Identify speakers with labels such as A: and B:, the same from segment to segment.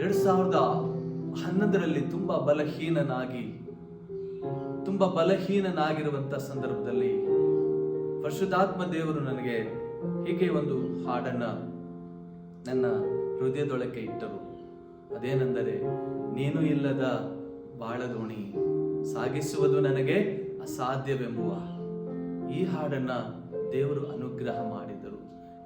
A: ಎರಡ್ ಸಾವಿರದ ಹನ್ನೊಂದರಲ್ಲಿ ತುಂಬಾ ಬಲಹೀನನಾಗಿ, ತುಂಬಾ ಬಲಹೀನನಾಗಿರುವಂತ ಸಂದರ್ಭದಲ್ಲಿ ಪರಿಶುದ್ಧಾತ್ಮ ದೇವರು ನನಗೆ ಹೀಗೆ ಒಂದು ಹಾಡನ್ನ ನನ್ನ ಹೃದಯದೊಳಕ್ಕೆ ಇಟ್ಟರು. ಅದೇನೆಂದರೆ, ನೀನು ಇಲ್ಲದ ಬಾಳದೋಣಿ ಸಾಗಿಸುವುದು ನನಗೆ ಅಸಾಧ್ಯವೆಂಬುವ ಈ ಹಾಡನ್ನ ದೇವರು ಅನುಗ್ರಹ ಮಾಡಿದರು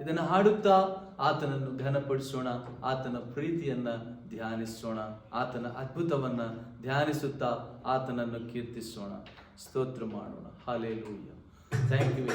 A: ಇದನ್ನು ಹಾಡುತ್ತಾ ಆತನನ್ನು ಘನಪಡಿಸೋಣ, ಆತನ ಪ್ರೀತಿಯನ್ನ ಧ್ಯಾನಿಸೋಣ. ಆತನ ಅದ್ಭುತವನ್ನ ಧ್ಯಾನಿಸುತ್ತಾ ಆತನನ್ನು ಕೀರ್ತಿಸೋಣ. ಸ್ತೋತ್ರ ಮಾಡೋಣ. Hallelujah thank you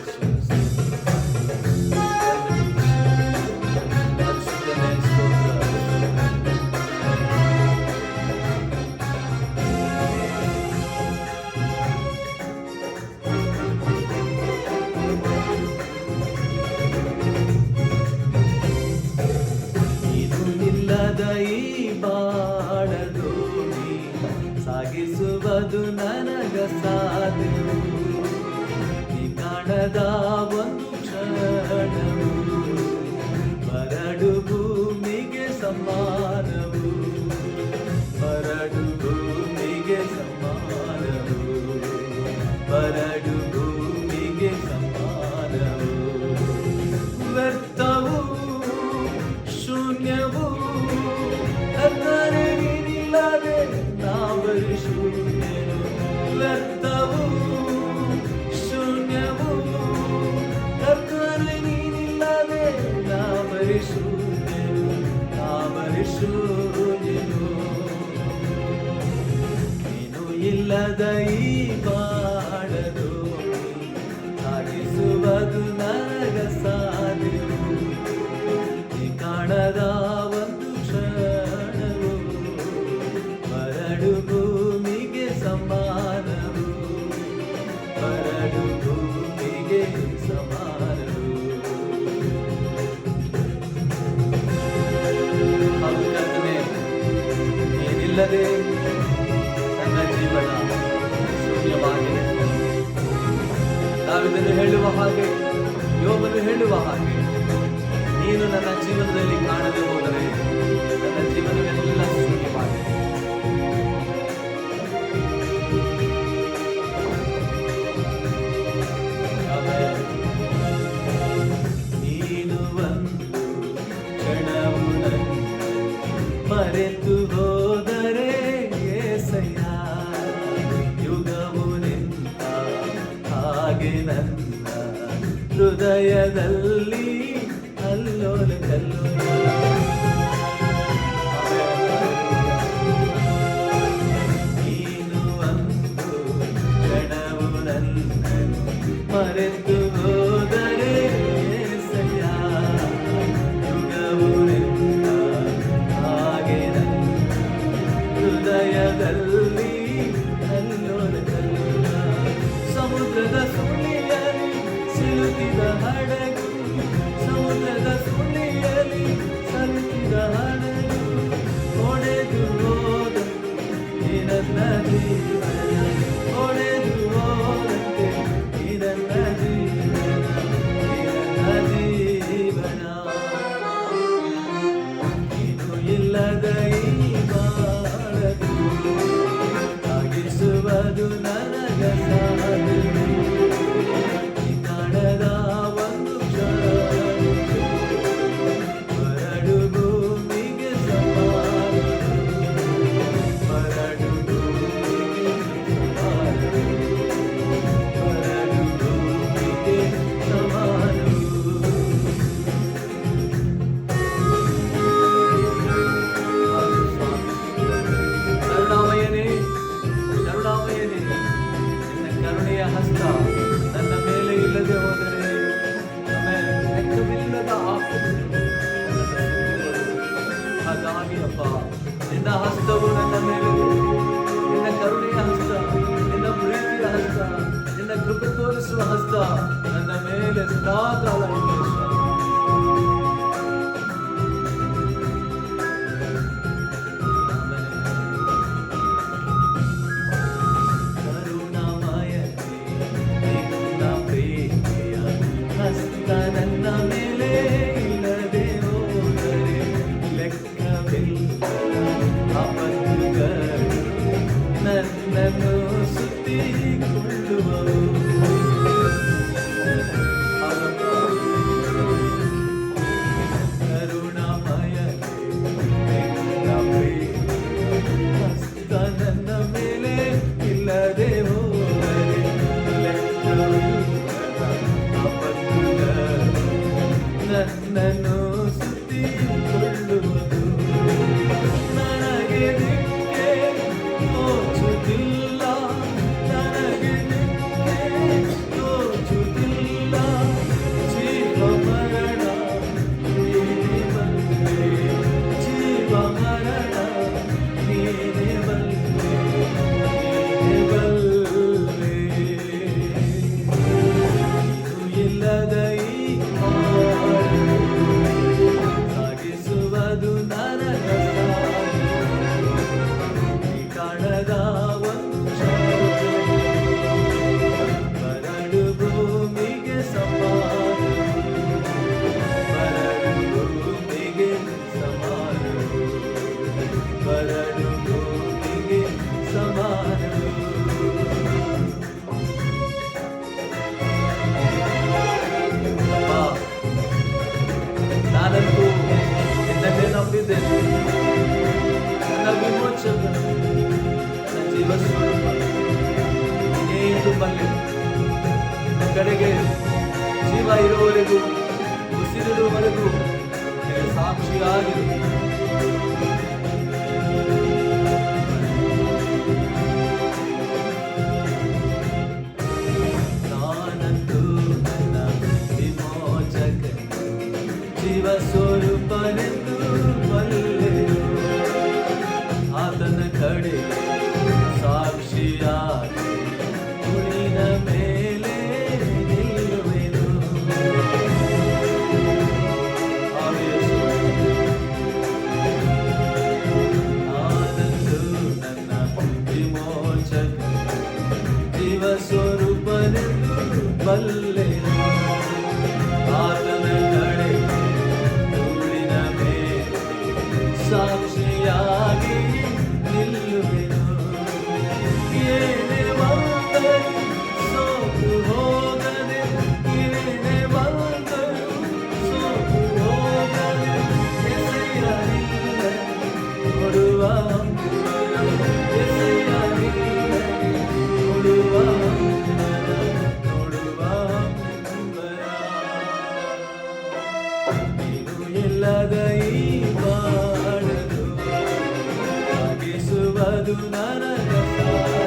A: amor. ನೀನಿಲ್ಲದೆ ನನ್ನ ಜೀವನ ಶೂನ್ಯವಾಗಿದೆ ನಾವಿದನ್ನು ಹೇಳುವ ಹಾಗೆ ಯೋಗನು ಹೇಳುವ ಹಾಗೆ, ನೀನು ನನ್ನ ಜೀವನದಲ್ಲಿ ಕಾಣದೆ ಹೋದರೆ ನನ್ನ ಹೃದಯದಲ್ಲಿ ಅಲ್ಲೋಲ ಕಲ್ಲೋಲ. ನನ್ನ ಹಾಗಾಗಿ ನಿನ್ನ ಹಸ್ತವು ನನ್ನ ಮೇಲೆ ನಿನ್ನ ಕರುಣೆಯ ಹಸ್ತ, ನಿನ್ನ ಪ್ರೀತಿಯ ಹಸ್ತ, ನಿನ್ನ ಕೃಪೆ ತೋರಿಸುವ ಹಸ್ತ ನನ್ನ ಮೇಲೆ ಸದಾಕಾಲ யோசித்து கொள்ளுவது ಬಲ್ಲೆನು ಸಾಗಿಸುವುದು ನನಗ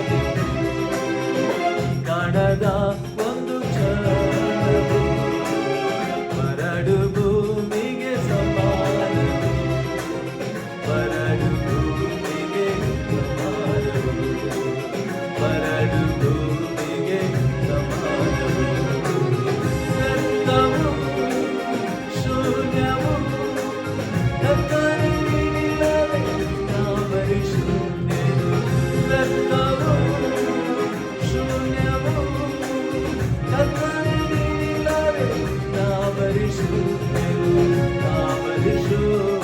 A: Parishu, Parishu,